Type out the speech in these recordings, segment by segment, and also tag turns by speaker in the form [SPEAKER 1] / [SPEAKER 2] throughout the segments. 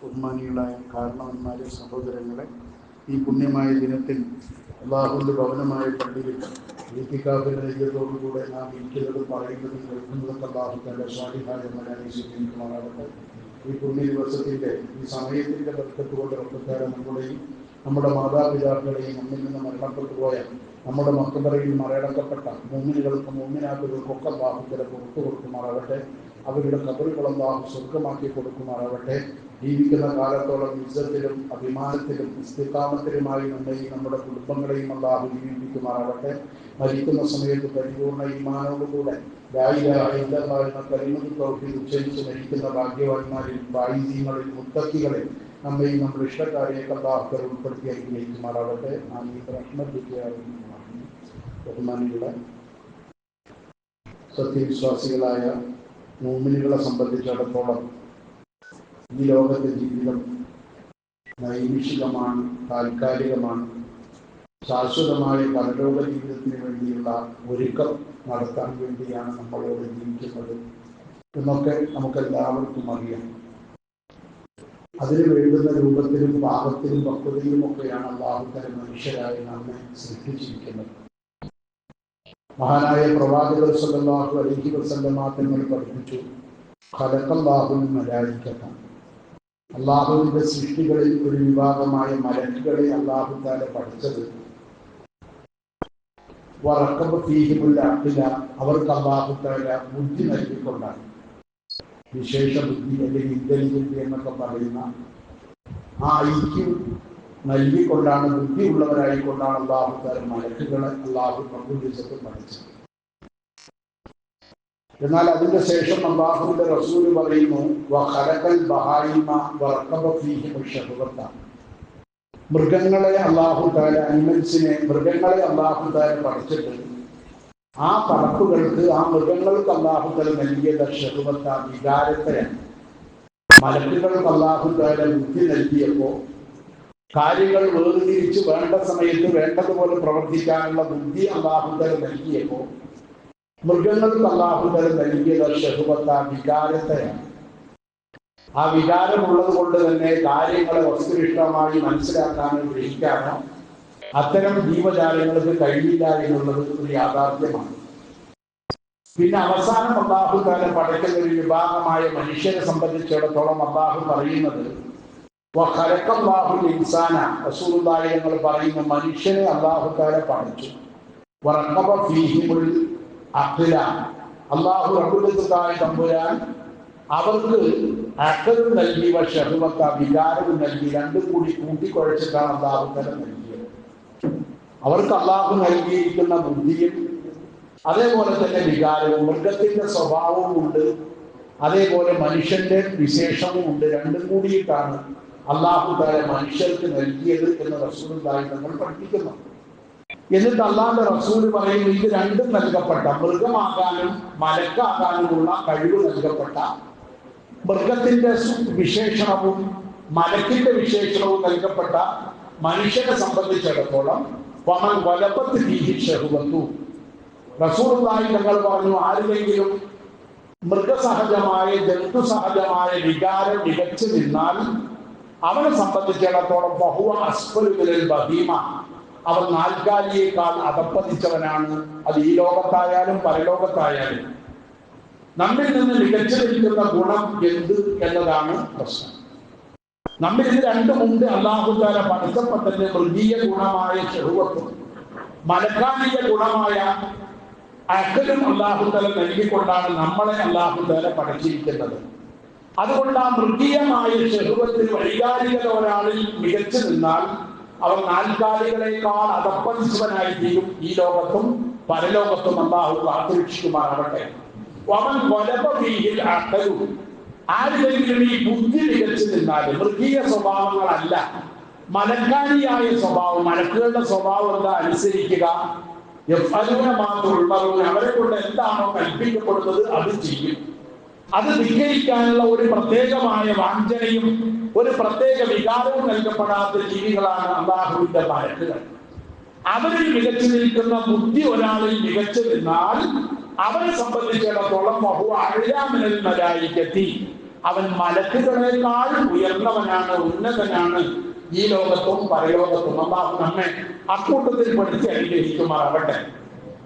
[SPEAKER 1] ബഹുമാനികളായ കാരണവന്മാരെ സഹോദരങ്ങളെ ഈ പുണ്യമായ ദിനത്തിൽ അള്ളാഹുവിന്റെ ഭവനമായ പള്ളിയിൽ ഈത്തിക്കാഫിന്റെ നെയ്യത്തോടുകൂടെ നാം ഇരിക്കുന്നതും പറയുന്നതും കേൾക്കുന്നതൊക്കെ അള്ളാഹുക്കാരുടെ സ്വാധിഹായ മലയാളിമാറാകട്ടെ ഈ പുണ്യ ദിവസത്തിന്റെ ഈ സമയത്തിന്റെ ബന്ധത്തുകൊണ്ട് കൊണ്ട് നമ്മുടെയും നമ്മുടെ മാതാപിതാക്കളെയും നമ്മിൽ നിന്ന് മരണപ്പെട്ടു പോയ നമ്മുടെ മക്കളെയും മറയടക്കപ്പെട്ട മൂന്നിനുകൾക്കും മൂന്നിനാക്കുകൾക്കൊക്കെ ബാഹുക്കരെ പുറത്തു കൊടുക്കുമാറാകട്ടെ അവരുടെ കബറുകളെല്ലാം സ്വർഗമാക്കി കൊടുക്കുമാറാവട്ടെ. ജീവിക്കുന്ന കാലത്തോളം യുദ്ധത്തിലും അഭിമാനത്തിലും സ്ഥിതാമത്തിലുമായി നമ്മെയും നമ്മുടെ കുടുംബങ്ങളെയും അള്ളാഹു ജീവിപ്പിക്കുമാറാകട്ടെ മരിക്കുന്ന സമയത്ത് പരിപൂർണ ഈമാനോടുകൂടെ എന്ന കരിമതി പ്രവൃത്തി ഉച്ചരിച്ച് മരിക്കുന്ന ഭാഗ്യവാന്മാരിൽ വായുദ്യങ്ങളിൽ മുത്തക്കികളിൽ നമ്മെയും നമ്മുടെ ഇഷ്ടക്കാരെയൊക്കെ അള്ളാഹുക്കർ ഉൾപ്പെടുത്തി അനുഗ്രഹിക്കുമാറാകട്ടെ നാം ഈ പ്രശ്നത്തിക്കാറും ബഹുമാനികളെ സത്യവിശ്വാസികളായ മൂമിനുകളെ സംബന്ധിച്ചിടത്തോളം ഈ ലോകത്തെ ജീവിതം നൈമിഷികമാണ് താൽക്കാലികമാണ്. ശാശ്വതമായ പരലോക ജീവിതത്തിന് വേണ്ടിയുള്ള ഒരുക്കം നടത്താൻ വേണ്ടിയാണ് നമ്മളോട് ജീവിക്കുന്നത് എന്നൊക്കെ നമുക്കെല്ലാവർക്കും അറിയാം. അതിന് വേണ്ടുന്ന രൂപത്തിലും പാകത്തിലും പക്വതയിലും ഒക്കെയാണ് അള്ളാഹുത്തര മനുഷ്യരായി നമ്മെ സൃഷ്ടിച്ചിരിക്കുന്നത്. മഹാനായ പ്രവാചകർ സല്ലാഹു അലഹി വസല്ലമാ തങ്ങൾ പഠിപ്പിച്ചു. ഖലക്കല്ലാഹുൽ മലായിക്കത്ത. അള്ളാഹുവിന്റെ സൃഷ്ടികളിൽ ഒരു വിഭാഗമായ മലക്കുകളെ അള്ളാഹു താല പഠിച്ചത്. വറക്കബ് ഫീഹിമുല്ല അഖില. അവർക്ക് അള്ളാഹു താല ബുദ്ധി നൽകിക്കൊണ്ടാണ്. വിശേഷ ബുദ്ധി അല്ലെങ്കിൽ ഇന്റലിജന്റ് എന്നൊക്കെ പറയുന്ന ആ ഐക്യം നൽകിക്കൊണ്ടാണ് ബുദ്ധിയുള്ളവരായിക്കൊണ്ടാണ് അള്ളാഹു താല മലക്കുകളെ അള്ളാഹു പ്രകൃതിച്ചത് പഠിച്ചത് എന്നാൽ അതിന്റെ ശേഷം അള്ളാഹുവിന്റെ റസൂൽ പറയുന്നു മൃഗങ്ങളെ അള്ളാഹു താര അനിമൽസിനെ മൃഗങ്ങളെ അള്ളാഹു താര പഠിച്ചിട്ട് ആ പടപ്പുകൾക്ക് ആ മൃഗങ്ങൾക്ക് അള്ളാഹു താല നൽകിയത് ഷഹുബത്ത വികാരത്തെയാണ് മലക്കുകൾക്ക് അള്ളാഹു താല ബുദ്ധി നൽകിയപ്പോ കാര്യങ്ങൾ വേർതിരിച്ച് വേണ്ട സമയത്ത് വേണ്ടതുപോലെ പ്രവർത്തിക്കാനുള്ള ബുദ്ധി അള്ളാഹു നൽകിയപ്പോൾ നൽകിയപ്പോ മൃഗങ്ങൾക്ക് അള്ളാഹുതല നൽകിയത് ഷഹുബത്ത വികാരത്തെയാണ്. ആ വികാരമുള്ളത് കൊണ്ട് തന്നെ കാര്യങ്ങളെ വസ്തുനിഷ്ഠമായി മനസ്സിലാക്കാനോ ഗ്രഹിക്കാനോ അത്തരം ജീവജാലങ്ങൾക്ക് കഴിയില്ല എന്നുള്ളത് ഒരു യാഥാർത്ഥ്യമാണ്. പിന്നെ അവസാനം അള്ളാഹുതാല പഠിക്കുന്ന ഒരു വിഭാഗമായ മനുഷ്യരെ സംബന്ധിച്ചിടത്തോളം അള്ളാഹു പറയുന്നത് ഇൻസാന. റസൂലുള്ളാഹി ഞങ്ങൾ പറയുന്ന മനുഷ്യനെ അള്ളാഹുതാല പഠിച്ചു വറക്കബ ഫീഹിമുൽ അഖില. അള്ളാഹു റബ്ബുലത്തായ തമ്പുരാൻ അവർക്ക് അക്കലും നൽകി ഷഹുവത്ത വികാരവും നൽകി രണ്ടും കൂടി കൂട്ടിക്കുഴച്ചിട്ടാണ് അള്ളാഹു തല നൽകിയത്. അവർക്ക് അള്ളാഹു നൽകിയിരിക്കുന്ന ബുദ്ധിയും അതേപോലെ തന്നെ വികാരവും മൃഗത്തിന്റെ സ്വഭാവവും ഉണ്ട്. അതേപോലെ മനുഷ്യന്റെ വിശേഷവും ഉണ്ട്. രണ്ടും കൂടിയിട്ടാണ് അള്ളാഹു തന്നെ മനുഷ്യർക്ക് നൽകിയത് എന്ന് റസൂലുണ്ടായി നമ്മൾ പഠിപ്പിക്കുന്നു. എന്നിട്ട് അള്ളാഹുന്റെ റസൂൽ പറയും ഇത് രണ്ടും നൽകപ്പെട്ട മൃഗമാകാനും മലക്കാകാനുമുള്ള കഴിവ് നൽകപ്പെട്ട മൃഗത്തിന്റെ വിശേഷണവും മലക്കിന്റെ വിശേഷണവും നൽകപ്പെട്ട മനുഷ്യനെ സംബന്ധിച്ചിടത്തോളം വമൻ വലപ്പത്ത് തീഹി ഷഹുവത്തു. റസൂറുമായി ഞങ്ങൾ പറഞ്ഞു ആരിലെങ്കിലും മൃഗസഹജമായ ജന്തുസഹജമായ വികാരം മികച്ചു നിന്നാൽ അവനെ സംബന്ധിച്ചിടത്തോളം ബഹുവ അസ്ഫലുകളിൽ ബഹീമ അവൻ നാൽക്കാലിയേക്കാൾ അതപ്പതിച്ചവനാണ് അത് ഈ ലോകത്തായാലും പരലോകത്തായാലും. നമ്മിൽ നിന്ന് മികച്ചു നിൽക്കുന്ന ഗുണം എന്ത് എന്നതാണ് പ്രശ്നം. നമ്മിൽ ഇത് രണ്ടുമുണ്ട് അള്ളാഹുദാല പഠിത്തപ്പെട്ടതിന്റെ മൃഗീയ ഗുണമായ ചെറുവത്വം മലക്കാലിക ഗുണമായ അക്കലും അള്ളാഹുദല നൽകിക്കൊണ്ടാണ് നമ്മളെ അള്ളാഹുദാല പഠിച്ചിരിക്കുന്നത് അതുകൊണ്ട് ആ മൃഗീയമായ ചെറുവത്തിൽ വൈകാരികത ഒരാളിൽ മികച്ചു നിന്നാൽ അവർ നാൽക്കാലികളെക്കാൾ അധപ്പതിച്ചവനായി തീരും. ഈ ലോകത്തും പരലോകത്തും അള്ളാഹു കാത്തുരക്ഷിക്കുമാറാവട്ടെ അവൻ കൊലപീയിൽ അക്കലു ആരുടെങ്കിലും ഈ ബുദ്ധി മികച്ചു നിന്നാൽ മൃഗീയ സ്വഭാവങ്ങളല്ല. മലക്കാരിയായ സ്വഭാവം മലക്കുകളുടെ സ്വഭാവം എന്താ അനുസരിക്കുക? മാത്രം അവരെ കൊണ്ട് എന്താണോ കൽപ്പിക്കപ്പെടുന്നത് അത് ചെയ്യും. അത് ധിക്കരിക്കാനുള്ള ഒരു പ്രത്യേകമായ വാഞ്ചനയും ഒരു പ്രത്യേക വികാരവും നൽകപ്പെടാത്ത ജീവികളാണ് അള്ളാഹുവിന്റെ മലക്കുകൾ അവരിൽ മികച്ചു നിൽക്കുന്ന ബുദ്ധി ഒരാളിൽ മികച്ചു നിന്നാൽ അവരെ സംബന്ധിച്ചിടത്തോളം ബഹു അഴിയാമിനൽ
[SPEAKER 2] അവൻ മലക്കുകളെക്കാൾ ഉയർന്നവനാണ് ഉന്നതനാണ് ഈ ലോകത്തും പരലോകത്തും. അള്ളാഹു നമ്മെ അക്കൂട്ടത്തിൽ പഠിച്ച് അനുഗ്രഹിക്കുമാറാവട്ടെ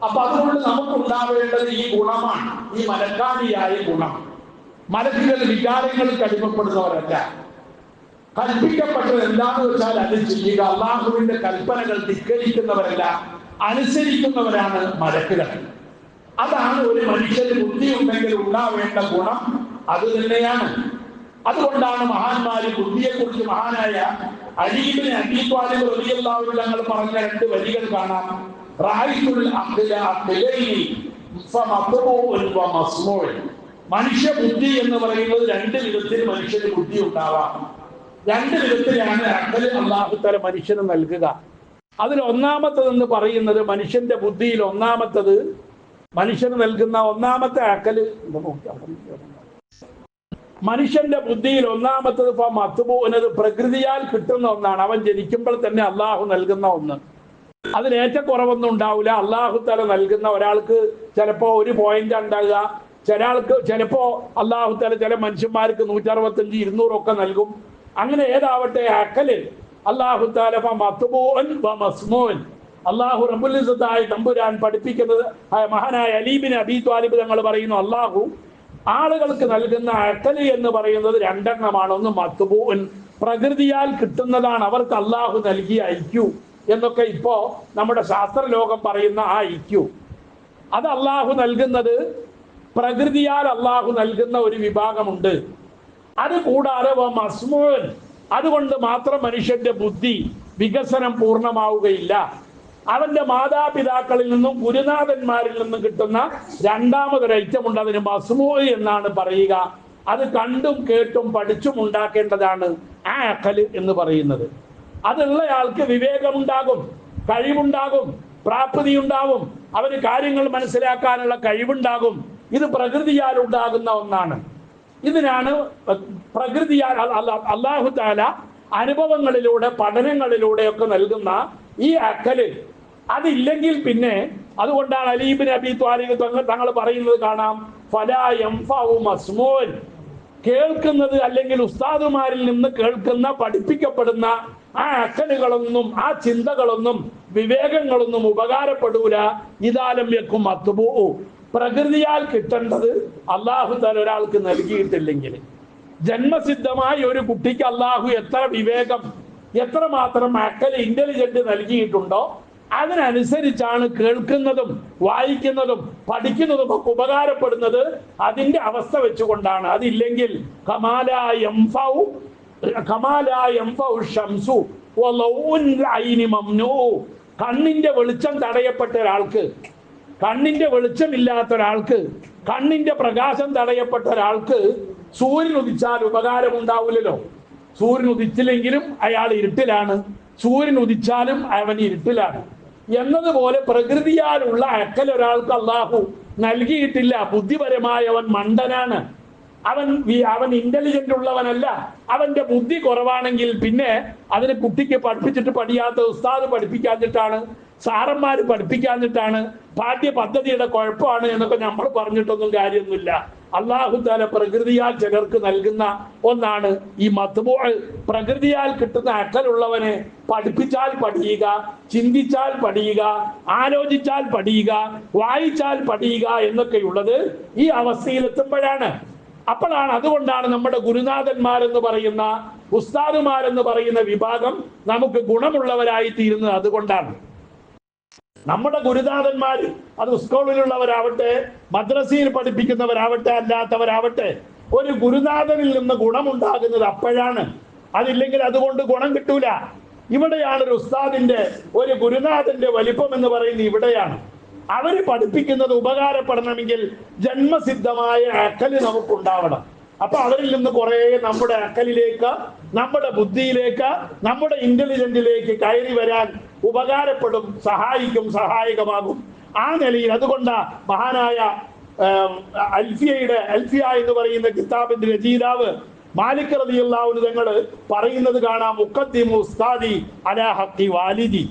[SPEAKER 2] അപ്പൊ അതുകൊണ്ട് നമുക്കുണ്ടാവേണ്ടത് ഈ ഗുണമാണ് ഈ മലക്കാരിയായ ഗുണം. മലക്കുകൾ വികാരങ്ങൾക്ക് അടിമപ്പെടുന്നവരല്ല കൽപ്പിക്കപ്പെട്ടത് എന്താണെന്ന് വെച്ചാൽ അത് ചെയ്യുക. അള്ളാഹുവിന്റെ കൽപ്പനകൾ ധിക്കരിക്കുന്നവരല്ല അനുസരിക്കുന്നവരാണ് മലക്കുകൾ. അതാണ് ഒരു മനുഷ്യന് ബുദ്ധി ഉണ്ടെങ്കിൽ ഉണ്ടാവേണ്ട ഗുണം അത് തന്നെയാണ്. അതുകൊണ്ടാണ് മഹാന്മാര് ബുദ്ധിയെ കുറിച്ച് മഹാനായ അലീബിന് അബീത്വാലിബ് റളിയല്ലാഹു തങ്ങൾ പറഞ്ഞ രണ്ട് വരികൾ കാണാം. റായിത്തുൽ അഖ്ല അഖ്ലൈനി ഫമത്ബൂഉൻ വമസ്മൂഉൻ മനുഷ്യ ബുദ്ധി എന്ന് പറയുന്നത് രണ്ട് വിധത്തിൽ മനുഷ്യന് ബുദ്ധി ഉണ്ടാവാം. രണ്ട് വിധത്തിലാണ് അള്ളാഹു അള്ളാഹുത്തല മനുഷ്യന് നൽകുക. അതിൽ ഒന്നാമത്തതെന്ന് പറയുന്നത് മനുഷ്യന്റെ ബുദ്ധിയിൽ ഒന്നാമത്തത് മനുഷ്യന് നൽകുന്ന ഒന്നാമത്തെ നിന്ന് മനുഷ്യന്റെ ബുദ്ധിയിൽ ഒന്നാമത്തത് ഇപ്പൊ മത്തുപോകുന്നത് പ്രകൃതിയാൽ കിട്ടുന്ന ഒന്നാണ്. അവൻ ജനിക്കുമ്പോൾ തന്നെ അള്ളാഹു നൽകുന്ന ഒന്ന്. അതിന് ഏറ്റക്കുറവൊന്നും ഉണ്ടാവില്ല അള്ളാഹു തല നൽകുന്ന ഒരാൾക്ക് ചിലപ്പോ ഒരു പോയിന്റ് ഉണ്ടാകുക ചില ആൾക്ക് ചിലപ്പോ അള്ളാഹു തല ചില മനുഷ്യന്മാർക്ക് നൂറ്ററുപത്തഞ്ച് ഇരുന്നൂറൊക്കെ നൽകും. അങ്ങനെ ഏതാവട്ടെ അക്കലിൽ അള്ളാഹു താല മത്തുബോൻ മസ്മോൻ. അള്ളാഹു റബുലിസത്തായി തമ്പുരാൻ പഠിപ്പിക്കുന്നത് മഹാനായ അലീബിൻ അബി ത്വാലിബ് തങ്ങൾ പറയുന്നു അള്ളാഹു ആളുകൾക്ക് നൽകുന്ന അക്കൽ എന്ന് പറയുന്നത് രണ്ടെണ്ണമാണ്. ഒന്ന് മത്തുബൂൻ പ്രകൃതിയാൽ കിട്ടുന്നതാണ് അവർക്ക് അള്ളാഹു നൽകിയ ഐക്യു എന്നൊക്കെ ഇപ്പോ നമ്മുടെ ശാസ്ത്രലോകം പറയുന്ന ആ ഐക്യു അത് അള്ളാഹു നൽകുന്നത് പ്രകൃതിയാൽ അള്ളാഹു നൽകുന്ന ഒരു വിഭാഗമുണ്ട്. അത് കൂടാതെ അതുകൊണ്ട് മാത്രം മനുഷ്യന്റെ ബുദ്ധി വികസനം പൂർണമാവുകയില്ല. അവന്റെ മാതാപിതാക്കളിൽ നിന്നും ഗുരുനാഥന്മാരിൽ നിന്നും കിട്ടുന്ന രണ്ടാമതൊരു ഐറ്റം ഉണ്ട് അതിന് മസ്മോ എന്നാണ് പറയുക. അത് കണ്ടും കേട്ടും പഠിച്ചും ഉണ്ടാക്കേണ്ടതാണ് ആ അക്കൽ എന്ന് പറയുന്നത്. അതുള്ളയാൾക്ക് വിവേകമുണ്ടാകും കഴിവുണ്ടാകും പ്രാപ്തി ഉണ്ടാവും അവന് കാര്യങ്ങൾ മനസ്സിലാക്കാനുള്ള കഴിവുണ്ടാകും. ഇത് പ്രകൃതിയാൽ ഉണ്ടാകുന്ന ഒന്നാണ്. ഇതിനാണ് പ്രകൃതിയാൽ അള്ളാഹു താല അനുഭവങ്ങളിലൂടെ പഠനങ്ങളിലൂടെയൊക്കെ നൽകുന്ന ഈ അക്കൽ. അതില്ലെങ്കിൽ പിന്നെ അതുകൊണ്ടാണ് അലീബിൻ അബി തങ്ങൾ തങ്ങൾ പറയുന്നത് കാണാം ഫലായം മസ്മോൻ കേൾക്കുന്നത് അല്ലെങ്കിൽ ഉസ്താദുമാരിൽ നിന്ന് കേൾക്കുന്ന പഠിപ്പിക്കപ്പെടുന്ന ആ അക്കലുകളൊന്നും ആ ചിന്തകളൊന്നും വിവേകങ്ങളൊന്നും ഉപകാരപ്പെടൂല. ഇതാലം വെക്കും അത്തുപോ പ്രകൃതിയാൽ കിട്ടേണ്ടത് അള്ളാഹു തല ഒരാൾക്ക് നൽകിയിട്ടില്ലെങ്കിൽ ജന്മസിദ്ധമായ ഒരു കുട്ടിക്ക് അള്ളാഹു എത്ര വിവേകം എത്ര മാത്രം അക്കൽ ഇന്റലിജന്റ് നൽകിയിട്ടുണ്ടോ അതിനനുസരിച്ചാണ് കേൾക്കുന്നതും വായിക്കുന്നതും പഠിക്കുന്നതും ഒക്കെ ഉപകാരപ്പെടുന്നത് അതിന്റെ അവസ്ഥ വെച്ചുകൊണ്ടാണ് അതില്ലെങ്കിൽ കമാല കമാല. കണ്ണിന്റെ വെളിച്ചം തടയപ്പെട്ട ഒരാൾക്ക് കണ്ണിന്റെ വെളിച്ചമില്ലാത്ത ഒരാൾക്ക് കണ്ണിന്റെ പ്രകാശം തടയപ്പെട്ട ഒരാൾക്ക് സൂര്യൻ ഉദിച്ചാൽ ഉപകാരം ഉണ്ടാവില്ലല്ലോ. സൂര്യൻ ഉദിച്ചില്ലെങ്കിലും അയാൾ ഇരുട്ടിലാണ്. സൂര്യൻ ഉദിച്ചാലും അവൻ ഇരുട്ടിലാണ്. എന്നതുപോലെ പ്രകൃതിയാലുള്ള അക്കൽ ഒരാൾക്ക് അള്ളാഹു നൽകിയിട്ടില്ല. ബുദ്ധിപരമായവൻ മണ്ടനാണ്. അവൻ അവൻ ഇന്റലിജന്റ് ഉള്ളവനല്ല. അവന്റെ ബുദ്ധി കുറവാണെങ്കിൽ പിന്നെ അതിന് കുട്ടിക്ക് പഠിപ്പിച്ചിട്ട് പഠിയാത്ത ഉസ്താദ് പഠിപ്പിക്കാഞ്ഞിട്ടാണ് സാറന്മാർ പഠിപ്പിക്കാഞ്ഞിട്ടാണ് പാഠ്യ പദ്ധതിയുടെ കുഴപ്പമാണ് എന്നൊക്കെ നമ്മൾ പറഞ്ഞിട്ടൊന്നും കാര്യമൊന്നുമില്ല. അള്ളാഹു താല പ്രകൃതിയാൽ ചിലർക്ക് നൽകുന്ന ഒന്നാണ് ഈ മത്തുബോ പ്രകൃതിയാൽ കിട്ടുന്ന അക്കലുള്ളവനെ പഠിപ്പിച്ചാൽ പഠിയുക ചിന്തിച്ചാൽ പഠിയുക ആലോചിച്ചാൽ പഠിയുക വായിച്ചാൽ പഠിയുക എന്നൊക്കെയുള്ളത് ഈ അവസ്ഥയിലെത്തുമ്പോഴാണ് അപ്പോഴാണ് അതുകൊണ്ടാണ് നമ്മുടെ ഗുരുനാഥന്മാരെന്ന് പറയുന്ന ഉസ്താദുമാരെന്ന് പറയുന്ന വിഭാഗം നമുക്ക് ഗുണമുള്ളവരായി തീരുന്നത് അതുകൊണ്ടാണ്. നമ്മുടെ ഗുരുനാഥന്മാര് അത് സ്കൂളിലുള്ളവരാവട്ടെ മദ്രസയിൽ പഠിപ്പിക്കുന്നവരാവട്ടെ അല്ലാത്തവരാവട്ടെ ഒരു ഗുരുനാഥനിൽ നിന്ന് ഗുണമുണ്ടാകുന്നത് അപ്പോഴാണ്. അതില്ലെങ്കിൽ അതുകൊണ്ട് ഗുണം കിട്ടൂല. ഇവിടെയാണ് ഒരു ഉസ്താദിന്റെ ഒരു ഗുരുനാഥന്റെ വലിപ്പം എന്ന് പറയുന്നത് ഇവിടെയാണ്. അവർ പഠിപ്പിക്കുന്നത് ഉപകാരപ്പെടണമെങ്കിൽ ജന്മസിദ്ധമായ അക്കൽ നമുക്കുണ്ടാവണം. അപ്പൊ അവരിൽ നിന്ന് കുറെ നമ്മുടെ അക്കലിലേക്ക് നമ്മുടെ ബുദ്ധിയിലേക്ക് നമ്മുടെ ഇന്റലിജന്റിലേക്ക് കയറി വരാൻ ഉപകാരപ്പെടും സഹായിക്കും സഹായകമാകും. ആ നിലയിൽ അതുകൊണ്ടാ മഹാനായ അൽഫിയയുടെ അൽഫിയ എന്ന് പറയുന്ന കിതാബിന്റെ രചയിതാവ് മാലിക് ഒരു തങ്ങൾ പറയുന്നത് കാണാം മുക്കത്തി ഉസ്താദി അലാ വാലിദി.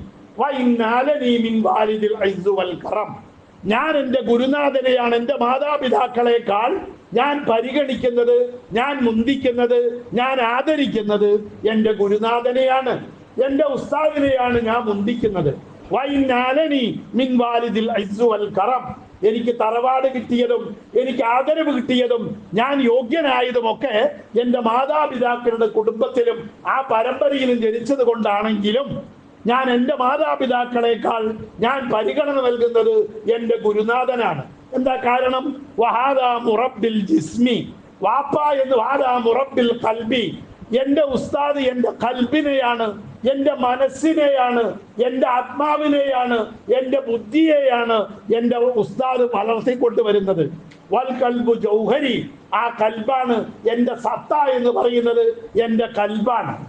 [SPEAKER 2] ഞാൻ എന്റെ ഗുരുനാഥനെയാണ് എന്റെ മാതാപിതാക്കളെക്കാൾ ഞാൻ പരിഗണിക്കുന്നത് ഞാൻ മുന്തിക്കുന്നത് ഞാൻ ആദരിക്കുന്നത് എന്റെ ഗുരുനാഥനെയാണ് എന്റെ ഉസ്താദിനെയാണ് ഞാൻ മുന്തിക്കുന്നത്. എനിക്ക് തറവാട് കിട്ടിയതും എനിക്ക് ആദരവ് കിട്ടിയതും ഞാൻ യോഗ്യനായതുമൊക്കെ എന്റെ മാതാപിതാക്കളുടെ കുടുംബത്തിലും ആ പരമ്പരയിലും ജനിച്ചത് കൊണ്ടാണെങ്കിലും ഞാൻ എന്റെ മാതാപിതാക്കളെക്കാൾ ഞാൻ പരിഗണന നൽകുന്നത് എന്റെ ഗുരുനാഥനാണ്. എന്താ കാരണം? വഹാദാ മുറബിൽ ജിസ്മി. വാപ്പ എന്ന് വാദാ മുറബിൽ കൽബി എന്റെ ഉസ്താദ് എന്റെ കൽബിനെയാണ് എന്റെ മനസ്സിനെയാണ് എന്റെ ആത്മാവിനെയാണ് എന്റെ ബുദ്ധിയെയാണ് എന്റെ ഉസ്താദ് വളർത്തിക്കൊണ്ട് വരുന്നത്. വൽ കൽബു ജൗഹരി. ആ കൽബാണ് എന്റെ സത്ത എന്ന് പറയുന്നത് എന്റെ കൽബാണ്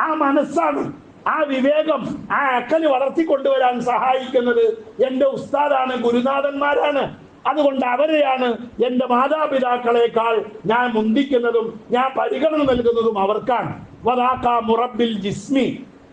[SPEAKER 2] ആ മനസ്സാണ്. ആ വിവേകം ആ അക്കൽ വളർത്തിക്കൊണ്ടുവരാൻ സഹായിക്കുന്നത് എന്റെ ഉസ്താദാണ് ഗുരുനാഥന്മാരാണ്. അതുകൊണ്ട് അവരെയാണ് എന്റെ മാതാപിതാക്കളെക്കാൾ ഞാൻ മുന്തിക്കുന്നതും ഞാൻ പരിഗണന നൽകുന്നതും അവർക്കാണ്. വദാക്ക മുറബിൽ ജിസ്മി.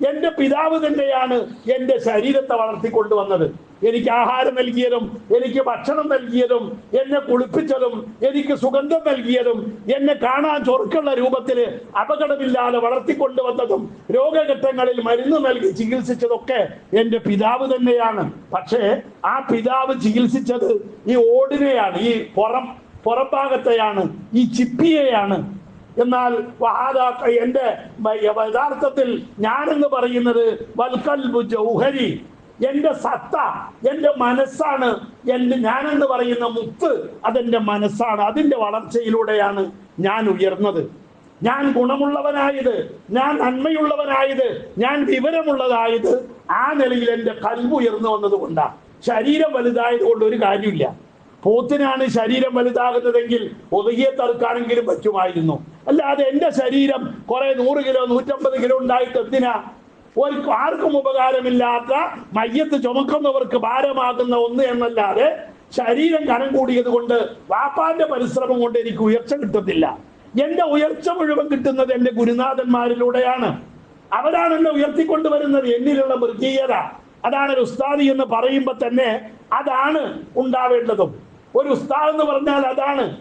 [SPEAKER 2] എന്റെ പിതാവ് തന്നെയാണ് എന്റെ ശരീരത്തെ വളർത്തിക്കൊണ്ടുവന്നത്. എനിക്ക് ആഹാരം നൽകിയതും എനിക്ക് ഭക്ഷണം നൽകിയതും എന്നെ കുളിപ്പിച്ചതും എനിക്ക് സുഗന്ധം നൽകിയതും എന്നെ കാണാൻ ചൊറുക്കുള്ള രൂപത്തിൽ അപകടമില്ലാതെ വളർത്തിക്കൊണ്ടുവന്നതും രോഗഘട്ടങ്ങളിൽ മരുന്ന് നൽകി ചികിത്സിച്ചതൊക്കെ എന്റെ പിതാവ് തന്നെയാണ്. പക്ഷേ ആ പിതാവ് ചികിത്സിച്ചത് ഈ ഓടിനെയാണ് ഈ പുറം പുറംഭാഗത്തെയാണ് ഈ ചിപ്പിയെയാണ്. എന്നാൽ എന്റെ യഥാർത്ഥത്തിൽ ഞാനെന്ന് പറയുന്നത് വൽക്കൽബു ജൗഹരി. എന്റെ സത്ത എന്റെ മനസ്സാണ് എന്റെ ഞാനെന്ന് പറയുന്ന മുത്ത് അതെന്റെ മനസ്സാണ് അതിന്റെ വളർച്ചയിലൂടെയാണ് ഞാൻ ഉയർന്നത്. ഞാൻ ഗുണമുള്ളവനായത് ഞാൻ നന്മയുള്ളവനായത് ഞാൻ വിവരമുള്ളതായത് ആ നിലയിൽ എന്റെ കൽവ് ഉയർന്നു വന്നത് കൊണ്ടാണ് ശരീരം വലുതായത് കൊണ്ട് ഒരു കാര്യമില്ല. പോത്തിനാണ് ശരീരം വലുതാകുന്നതെങ്കിൽ ഒതുകിയെ തറുക്കാണെങ്കിലും പറ്റുമായിരുന്നു. അല്ലാതെ എന്റെ ശരീരം കുറെ നൂറ് കിലോ നൂറ്റമ്പത് കിലോ ഉണ്ടായിട്ട് എന്തിനാ? ഒരു ആർക്കും ഉപകാരമില്ലാത്ത മയ്യത്ത് ചുമക്കുന്നവർക്ക് ഭാരമാകുന്ന ഒന്ന് എന്നല്ലാതെ ശരീരം കനം കൂടിയത് കൊണ്ട് വാപ്പാന്റെ പരിശ്രമം കൊണ്ട് എനിക്ക് ഉയർച്ച കിട്ടത്തില്ല. എന്റെ ഉയർച്ച മുഴുവൻ കിട്ടുന്നത് എന്റെ ഗുരുനാഥന്മാരിലൂടെയാണ്. അവരാണ് എന്നെ ഉയർത്തിക്കൊണ്ടുവരുന്നത്. എന്നിലുള്ള മൃഗീയത. അതാണ് ഒരു ഉസ്താദി എന്ന് പറയുമ്പോൾ തന്നെ അതാണ് ഉണ്ടാവേണ്ടതും. ഒരു ഉസ്താദ് എന്ന് പറഞ്ഞാൽ അതാണ്.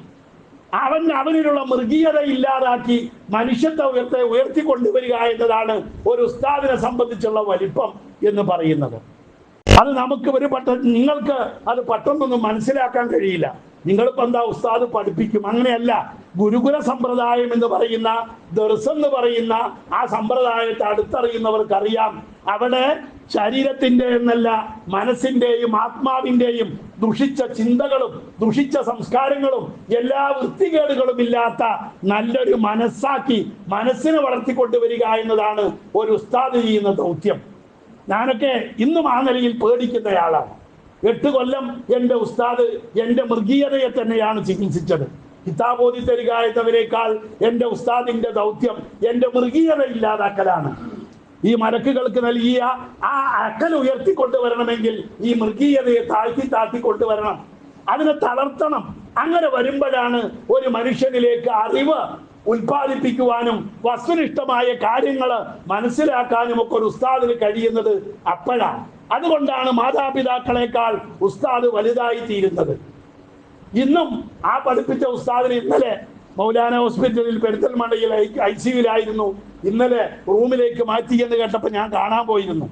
[SPEAKER 2] അവൻ അവനിലുള്ള മൃഗീയത ഇല്ലാതാക്കി മനുഷ്യത്വ ഉയർത്തെ ഉയർത്തിക്കൊണ്ടുവരിക എന്നതാണ് ഒരു ഉസ്താദിനെ സംബന്ധിച്ചുള്ള വലിപ്പം എന്ന് പറയുന്നത്. അത് നമുക്ക് ഒരു പട്ട നിങ്ങൾക്ക് അത് പെട്ടെന്നൊന്നും മനസ്സിലാക്കാൻ കഴിയില്ല. നിങ്ങളിപ്പോ എന്താ ഉസ്താദ് പഠിപ്പിക്കും? അങ്ങനെയല്ല. ഗുരുകുല സമ്പ്രദായം എന്ന് പറയുന്ന ദർസ് എന്ന് പറയുന്ന ആ സമ്പ്രദായത്തെ അടുത്തറിയുന്നവർക്കറിയാം. അവിടെ ശരീരത്തിന്റെ എന്നല്ല മനസ്സിന്റെയും ആത്മാവിന്റെയും ദുഷിച്ച ചിന്തകളും ദുഷിച്ച സംസ്കാരങ്ങളും എല്ലാ വൃത്തികേടുകളും ഇല്ലാത്ത നല്ലൊരു മനസ്സാക്കി മനസ്സിനെ വളർത്തിക്കൊണ്ടുവരിക എന്നതാണ് ഒരു ഉസ്താദ് ചെയ്യുന്ന ദൗത്യം. ഞാനൊക്കെ ഇന്നും ആ നിലയിൽ പേടിക്കുന്നയാളാണ്. എട്ട് കൊല്ലം എന്റെ ഉസ്താദ് എന്റെ മൃഗീയതയെ തന്നെയാണ് ചികിത്സിച്ചത്. കിതാബോധി തരിക എന്നവരെക്കാൾ എന്റെ ഉസ്താദിന്റെ ദൗത്യം എന്റെ മൃഗീയത ഇല്ലാതാക്കലാണ്. ഈ മരക്കുകൾക്ക് നൽകിയ ആ അക്കൽ ഉയർത്തിക്കൊണ്ടുവരണമെങ്കിൽ ഈ മൃഗീയതയെ താഴ്ത്തി താഴ്ത്തി കൊണ്ടുവരണം. അതിനെ തളർത്തണം. അങ്ങനെ വരുമ്പോഴാണ് ഒരു മനുഷ്യനിലേക്ക് അറിവ് ഉൽപാദിപ്പിക്കുവാനും വസ്തുനിഷ്ഠമായ കാര്യങ്ങൾ മനസ്സിലാക്കാനും ഒക്കെ ഒരു ഉസ്താദിന് കഴിയുന്നത് അപ്പോഴാണ്. അതുകൊണ്ടാണ് മാതാപിതാക്കളെക്കാൾ ഉസ്താദ് വലുതായി തീരുന്നത് ഇന്നും ആ പഠിപ്പിച്ച ഉസ്താദിന് ഇന്നലെ മൗലാന ഹോസ്പിറ്റലിൽ പെരുത്തൽമണ്ടയിൽ ഐ സിയുലായിരുന്നു ഇന്നലെ റൂമിലേക്ക് മാറ്റി എന്ന് കേട്ടപ്പോൾ ഞാൻ കാണാൻ പോയിരുന്നു.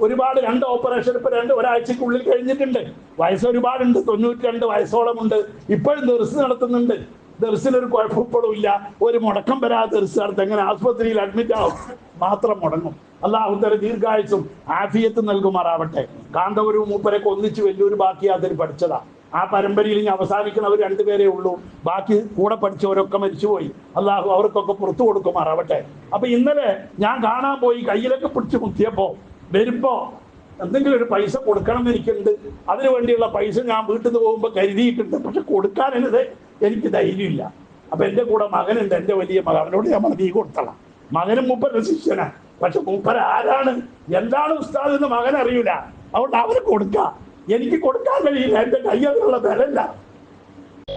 [SPEAKER 2] ഒരുപാട് രണ്ട് ഓപ്പറേഷൻ ഇപ്പൊ രണ്ട് ഒരാഴ്ചക്കുള്ളിൽ കഴിഞ്ഞിട്ടുണ്ട്. വയസ്സ് ഒരുപാടുണ്ട് തൊണ്ണൂറ്റി രണ്ട് വയസ്സോളമുണ്ട്. ഇപ്പോഴും ദർസ് നടത്തുന്നുണ്ട്. ദർസിനൊരു കുഴപ്പപ്പോഴും ഇല്ല. ഒരു മുടക്കം വരാതെ ദർസ് നടത്തും. എങ്ങനെ ആസ്പത്രിയിൽ അഡ്മിറ്റ് ആവും? മാത്രം മുടങ്ങും. അള്ളാഹുത്തര ദീർഘായുസും ആഫിയത്ത് നൽകുമാറാവട്ടെ. കാന്തപുരവും മൂപ്പരൊക്കെ ഒന്നിച്ച് വലിയൊരു ബാക്കി അതിൽ പഠിച്ചതാ. ആ പരമ്പരയിൽ ഇനി അവസാനിക്കുന്നവർ രണ്ടുപേരേ ഉള്ളൂ. ബാക്കി കൂടെ പഠിച്ചവരൊക്കെ മരിച്ചുപോയി. അള്ളാഹു അവർക്കൊക്കെ പുറത്തു കൊടുക്കുമാറാവട്ടെ അപ്പൊ ഇന്നലെ ഞാൻ കാണാൻ പോയി കയ്യിലൊക്കെ പിടിച്ച് കുത്തിയപ്പോ വരുമ്പോ എന്തെങ്കിലും ഒരു പൈസ കൊടുക്കണം എനിക്കുണ്ട്. അതിനു വേണ്ടിയുള്ള പൈസ ഞാൻ വീട്ടിൽ നിന്ന് പോകുമ്പോൾ കരുതിയിട്ടുണ്ട്. പക്ഷെ കൊടുക്കാൻ എന്നത് എനിക്ക് ധൈര്യമില്ല. അപ്പൊ എന്റെ കൂടെ മകനുണ്ട് എന്റെ വലിയ മകൻ. അവനോട് ഞാൻ നീ കൊടുത്തണം മകനും മൂപ്പരുടെ ശിഷ്യനാണ് പക്ഷെ മൂപ്പര ആരാണ്? എന്താണ് ഉസ്താദ് എന്ന് മകൻ അറിയില്ല അതുകൊണ്ട് അവന് കൊടുക്കാം. എനിക്ക് കൊടുക്കാൻ കഴിയില്ല. എന്റെ കയ്യിലുള്ള ബലല്ല.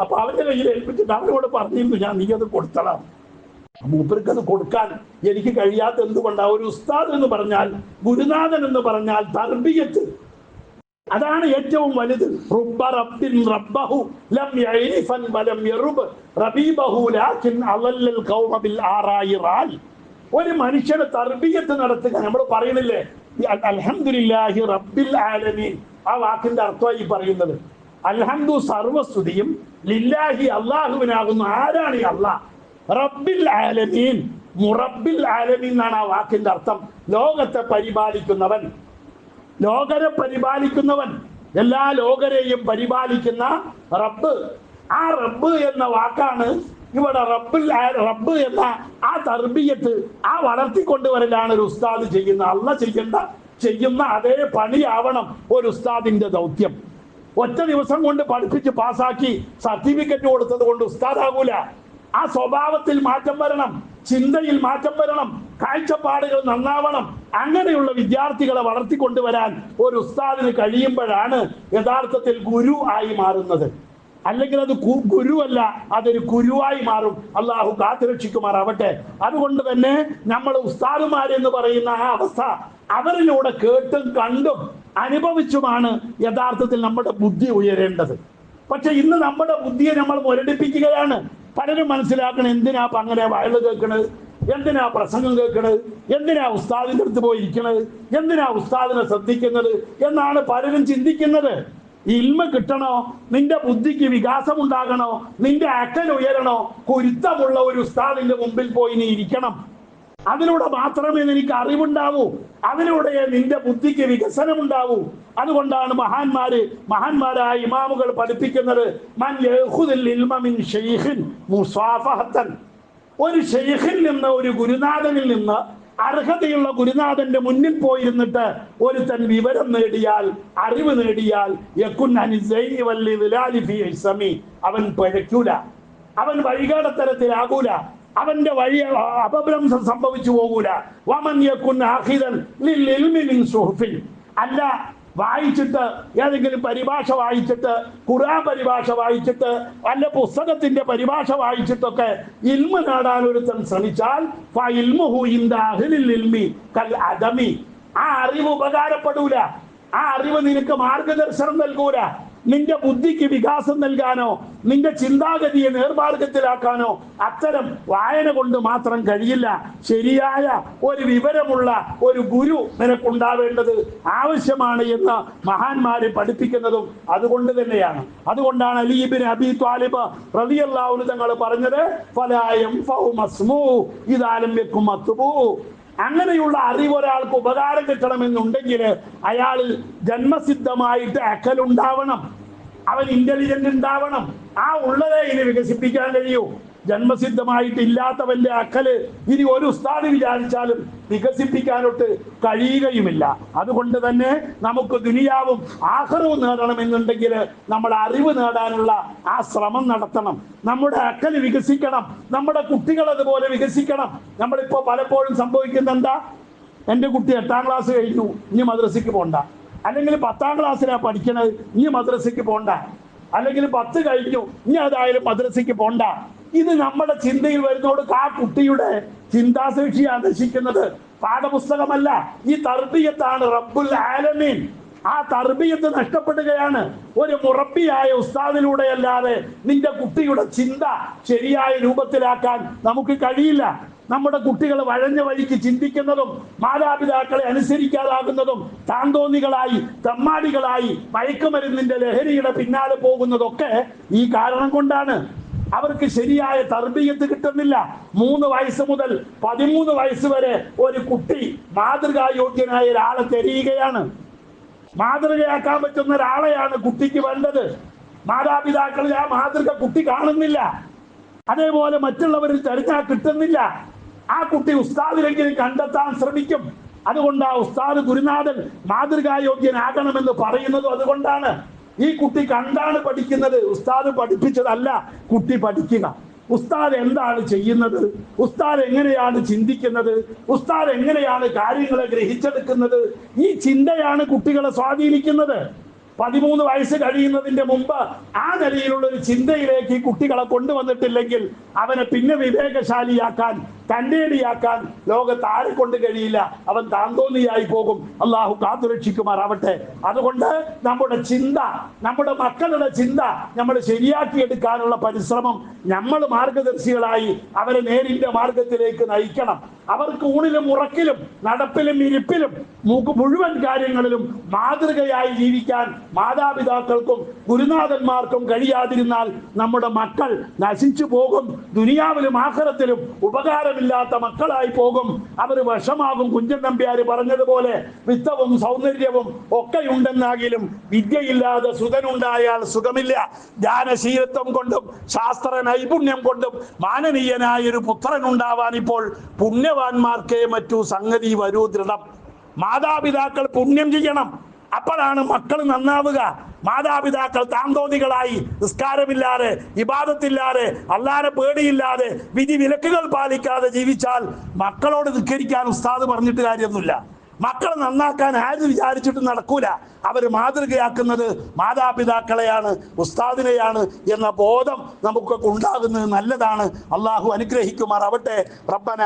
[SPEAKER 2] അപ്പൊ അവന്റെ കയ്യിൽ ഏൽപ്പിച്ചിട്ട് അവനോട് പറഞ്ഞിരുന്നു ഞാൻ നീ അത് കൊടുത്തണം മൂപ്പർക്ക് അത് കൊടുക്കാൻ എനിക്ക് കഴിയാത്ത എന്തുകൊണ്ടാ ഒരു ഉസ്താദ് എന്ന് പറഞ്ഞാൽ ഗുരുനാഥൻ എന്ന് പറഞ്ഞാൽ തർബിയത്ത്. അതാണ് ഏറ്റവും വലുത്. ഒരു മനുഷ്യന് തർബിയത്ത് നടത്തുക നമ്മൾ പറയുന്നില്ലേ അലഹമില്ലാഹി റബ്ബിൽ ആലമീൻ. ആ വാക്കിന്റെ അർത്ഥമായി പറയുന്നത്. അൽഹന്ദു സർവസ്തുതിയും ലില്ലാഹി അള്ളാഹുവിനാകുന്നു ആരാണ് ഈ അള്ളാഹ്? റബ്ബിൽ ആലമീൻ. മുറബിൽ ആലമീൻ എന്നാണ് ആ വാക്കിന്റെ അർത്ഥം. ലോകത്തെ പരിപാലിക്കുന്നവൻ. ലോകരെ പരിപാലിക്കുന്നവൻ. എല്ലാ ലോകരെയും പരിപാലിക്കുന്ന റബ്ബ്. ആ റബ്ബ് എന്ന വാക്കാണ് ഇവിടെ റബ്ബിൽ റബ്ബ് എന്ന ആ തർബീയത്ത് ആ വളർത്തിക്കൊണ്ടുവരലാണ് ഒരു ഉസ്താദ് ചെയ്യുന്ന അല്ല ചെയ്യേണ്ട ചെയ്യുന്ന അതേ പണിയാവണം ഒരു ഉസ്താദിന്റെ ദൗത്യം. ഒറ്റ ദിവസം കൊണ്ട് പഠിപ്പിച്ച് പാസാക്കി സർട്ടിഫിക്കറ്റ് കൊടുത്തത് കൊണ്ട് ഉസ്താദാകൂല. ആ സ്വഭാവത്തിൽ മാറ്റം വരണം ചിന്തയിൽ മാറ്റം വരണം കാഴ്ചപ്പാടുകൾ നന്നാവണം. അങ്ങനെയുള്ള വിദ്യാർത്ഥികളെ വളർത്തിക്കൊണ്ടുവരാൻ ഒരു ഉസ്താദിന് കഴിയുമ്പോഴാണ് യഥാർത്ഥത്തിൽ ഗുരു ആയി മാറുന്നത്. അല്ലെങ്കിൽ അത് ഗുരുവല്ല അതൊരു കുരുവായി മാറും. അള്ളാഹു കാത്തുരക്ഷിക്കുമാറാവട്ടെ. അതുകൊണ്ട് തന്നെ നമ്മൾ ഉസ്താദുമാരെന്ന് പറയുന്ന ആ അവസ്ഥ അവരിലൂടെ കേട്ടും കണ്ടും അനുഭവിച്ചുമാണ് യഥാർത്ഥത്തിൽ നമ്മുടെ ബുദ്ധി ഉയരേണ്ടത്. പക്ഷെ ഇന്ന് നമ്മുടെ ബുദ്ധിയെ നമ്മൾ മുരടിപ്പിക്കുകയാണ്. പലരും മനസ്സിലാക്കണം എന്തിനാ അങ്ങനെ വയൽ കേൾക്കണത് എന്തിനാ പ്രസംഗം കേൾക്കണത് എന്തിനാ ഉസ്താദിന്റെ അടുത്ത് പോയി ഇരിക്കണത് എന്തിനാ ഉസ്താദിനെ ശ്രദ്ധിക്കുന്നത്? എന്നാണ് പലരും ചിന്തിക്കുന്നത്. ഇൽമ കിട്ടണോ? നിന്റെ ബുദ്ധിക്ക് വികാസം ഉണ്ടാകണോ നിന്റെ അക്കൽ ഉയരണോ? കുരുത്തമുള്ള ഒരു ഉസ്താദിന്റെ മുമ്പിൽ പോയി നീ ഇരിക്കണം. അതിലൂടെ മാത്രമേ നിനക്ക് അറിവുണ്ടാവൂ. അതിലൂടെ നിന്റെ ബുദ്ധിക്ക് വികസനം ഉണ്ടാവൂ അതുകൊണ്ടാണ് മഹാന്മാര് മഹാന്മാരായ ഇമാമുകൾ പഠിപ്പിക്കുന്നത് ഒരു ഷെയ്ഖിൽ നിന്ന് ഒരു ഗുരുനാഥനിൽ നിന്ന് അർഹതയുള്ള ഗുരുനാഥന്റെ മുന്നിൽ പോയിരുന്നിട്ട് ഒരുത്തൻ വിവരം നേടിയാൽ അറിവ് നേടിയാൽ. അവൻ പഴയ്ക്കൂല. അവൻ വഴികാടത്തരത്തിലാകൂല അവന്റെ വഴി അപഭ്രംശം സംഭവിച്ചു പോകൂല. വമൻ യക്കുൻ അല്ല വായിച്ചിട്ട് ഏതെങ്കിലും പരിഭാഷ വായിച്ചിട്ട് ഖുർആൻ പരിഭാഷ വായിച്ചിട്ട് അല്ല പുസ്തകത്തിന്റെ പരിഭാഷ വായിച്ചിട്ടൊക്കെ ഇൽമ നേടാൻ ഒരുത്തൻ ശ്രമിച്ചാൽ ആ അറിവ് ഉപകാരപ്പെടൂല. ആ അറിവ് നിനക്ക് മാർഗദർശനം നൽകൂല. നിന്റെ ബുദ്ധിക്ക് വികാസം നൽകാനോ നിന്റെ ചിന്താഗതിയെ നേർമാർഗത്തിലാക്കാനോ അത്തരം വായന കൊണ്ട് മാത്രം കഴിയില്ല. ശരിയായ ഒരു വിവരമുള്ള ഒരു ഗുരു നിനക്കുണ്ടാവേണ്ടത് ആവശ്യമാണ് എന്ന് മഹാന്മാരെ പഠിപ്പിക്കുന്നതും അതുകൊണ്ട് തന്നെയാണ്. അതുകൊണ്ടാണ് അലീബിൻ അബി ത്വാലിബ് റളിയല്ലാഹു തങ്ങൾ പറഞ്ഞത് ഫലായം ഇതാലും വെക്കും മത്തുബൂ അങ്ങനെയുള്ള അറിവ് ഒരാൾക്ക് ഉപകാരം കിട്ടണമെന്നുണ്ടെങ്കിൽ അയാൾ ജന്മസിദ്ധമായിട്ട് അക്കലുണ്ടാവണം. അവൻ ഇന്റലിജന്റ് ഉണ്ടാവണം. ആ ഉള്ളതേ ഇനി വികസിപ്പിക്കാൻ കഴിയൂ. ജന്മസിദ്ധമായിട്ട് ഇല്ലാത്തവന്റെ അക്കൽ ഇനി ഒരു ഉസ്താദ് വിചാരിച്ചാലും വികസിപ്പിക്കാനൊട്ട് കഴിയുകയുമില്ല. അതുകൊണ്ട് തന്നെ നമുക്ക് ദുനിയാവും ആഹ്റവും നേടണമെന്നുണ്ടെങ്കിൽ നമ്മൾ അറിവ് നേടാനുള്ള ആ ശ്രമം നടത്തണം. നമ്മുടെ അക്കൽ വികസിക്കണം. നമ്മുടെ കുട്ടികൾ അതുപോലെ വികസിക്കണം. നമ്മളിപ്പോ പലപ്പോഴും സംഭവിക്കുന്ന എന്താ എന്റെ കുട്ടി എട്ടാം ക്ലാസ് കഴിഞ്ഞു. ഇനി മദ്രസയ്ക്ക് പോണ്ട. അല്ലെങ്കിൽ പത്താം ക്ലാസ്സിലാ പഠിക്കണത്. ഇനി മദ്രസയ്ക്ക് പോണ്ട. അല്ലെങ്കിൽ പത്ത് കഴിഞ്ഞു. ഇനി അതായാലും മദ്രസയ്ക്ക് പോണ്ട. ഇത് നമ്മുടെ ചിന്തയിൽ വരുന്നോട് ആ കുട്ടിയുടെ ചിന്താശേഷിയാണ് നശിക്കുന്നത് പാഠപുസ്തകമല്ല. ഈ തർബിയത്താണ് റബ്ബുൽ ആലമീൻ. ആ തർബിയത്ത് നഷ്ടപ്പെടുകയാണ്. ഒരു മുറബിയായ ഉസ്താദിലൂടെ അല്ലാതെ നിന്റെ കുട്ടിയുടെ ചിന്ത ശരിയായ രൂപത്തിലാക്കാൻ നമുക്ക് കഴിയില്ല. നമ്മുടെ കുട്ടികൾ വഴഞ്ഞ വഴിക്ക് ചിന്തിക്കുന്നതും മാതാപിതാക്കളെ അനുസരിക്കാതാകുന്നതും താന്തോന്നികളായി തമ്മാടികളായി മയക്കുമരുന്നിന്റെ ലഹരിയുടെ പിന്നാലെ പോകുന്നതൊക്കെ ഈ കാരണം കൊണ്ടാണ്. അവർക്ക് ശരിയായ തർബീയത്ത് കിട്ടുന്നില്ല. മൂന്ന് വയസ്സ് മുതൽ പതിമൂന്ന് വയസ്സ് വരെ ഒരു കുട്ടി മാതൃകായോഗ്യനായ ഒരാളെ തെരയുകയാണ് മാതൃകയാക്കാൻ പറ്റുന്ന ഒരാളെയാണ് കുട്ടിക്ക് വേണ്ടത്. മാതാപിതാക്കളിൽ ആ മാതൃക കുട്ടി കാണുന്നില്ല. അതേപോലെ മറ്റുള്ളവരിൽ തെരഞ്ഞാൽ കിട്ടുന്നില്ല. ആ കുട്ടി ഉസ്താദിലെങ്കിലും കണ്ടെത്താൻ ശ്രമിക്കും. അതുകൊണ്ട് ആ ഉസ്താദ് ഗുരുനാഥൻ മാതൃകായോഗ്യനാകണമെന്ന് പറയുന്നത് അതുകൊണ്ടാണ്. ഈ കുട്ടി കണ്ടാണ് പഠിക്കുന്നത്. ഉസ്താദ് പഠിപ്പിച്ചതല്ല കുട്ടി പഠിക്കുക. ഉസ്താദ് എന്താണ് ചെയ്യുന്നത്? ഉസ്താദ് എങ്ങനെയാണ് ചിന്തിക്കുന്നത്? ഉസ്താദ് എങ്ങനെയാണ് കാര്യങ്ങളെ ഗ്രഹിച്ചെടുക്കുന്നത്? ഈ ചിന്തയാണ് കുട്ടികളെ സ്വാധീനിക്കുന്നത്. പതിമൂന്ന് വയസ്സ് കഴിയുന്നതിന്റെ മുമ്പ് ആ നിലയിലുള്ള ഒരു ചിന്തയിലേക്ക് ഈ കുട്ടികളെ കൊണ്ടുവന്നിട്ടില്ലെങ്കിൽ അവനെ പിന്നെ വിവേകശാലിയാക്കാൻ തന്റേടിയാക്കാൻ ലോകത്ത് ആരെ കൊണ്ട് കഴിയില്ല. അവൻ താന്തോന്നിയായി പോകും. അള്ളാഹു കാത്തുരക്ഷിക്കുമാറാവട്ടെ. അതുകൊണ്ട് നമ്മുടെ ചിന്ത നമ്മുടെ മക്കളുടെ ചിന്ത നമ്മൾ ശരിയാക്കിയെടുക്കാനുള്ള പരിശ്രമം നമ്മൾ മാർഗദർശികളായി അവരെ നേരിന്റെ മാർഗത്തിലേക്ക് നയിക്കണം. അവർക്ക് ഊണിലും ഉറക്കിലും നടപ്പിലും ഇരിപ്പിലും മുഴുവൻ കാര്യങ്ങളിലും മാതൃകയായി ജീവിക്കാൻ മാതാപിതാക്കൾക്കും ഗുരുനാഥന്മാർക്കും കഴിയാതിരുന്നാൽ നമ്മുടെ മക്കൾ നശിച്ചു പോകും. ദുനിയാവിലും ആഖിറത്തിലും ഉപകാരമില്ലാത്ത മക്കളായി പോകും. അവർ വശമാകും കുഞ്ചൻ നമ്പ്യാർ പറഞ്ഞതുപോലെ വിത്തവും സൗന്ദര്യവും ഒക്കെ ഉണ്ടെന്നാകിലും വിദ്യയില്ലാതെ സുഖനുണ്ടായാൽ സുഖമില്ല. ജ്ഞാനശീലത്വം കൊണ്ടും ശാസ്ത്ര നൈപുണ്യം കൊണ്ടും മാനനീയനായ ഒരു പുത്രൻ ഉണ്ടാവാൻ ഇപ്പോൾ പുണ്യവാന്മാർക്കേ മറ്റു സംഗതി വരൂ ദൃഢം. മാതാപിതാക്കൾ പുണ്യം ചെയ്യണം. അപ്പോഴാണ് മക്കൾ നന്നാവുക. മാതാപിതാക്കൾ താന്തോന്നികളായി നിസ്കാരമില്ലാതെ ഇബാദത്തില്ലാതെ അല്ലാതെ പേടിയില്ലാതെ വിധി വിലക്കുകൾ പാലിക്കാതെ ജീവിച്ചാൽ മക്കളോട് ധിക്കരിക്കാൻ ഉസ്താദ് പറഞ്ഞിട്ട് കാര്യമൊന്നുമില്ല. മക്കളെ നന്നാക്കാൻ ആര് വിചാരിച്ചിട്ട് നടക്കൂല. അവർ മാതൃകയാക്കുന്നത് മാതാപിതാക്കളെയാണ് ഉസ്താദിനെയാണ് എന്ന ബോധം നമുക്കൊക്കെ ഉണ്ടാകുന്നത് നല്ലതാണ്. അള്ളാഹു അനുഗ്രഹിക്കുമാറാവട്ടെ. റബ്ബന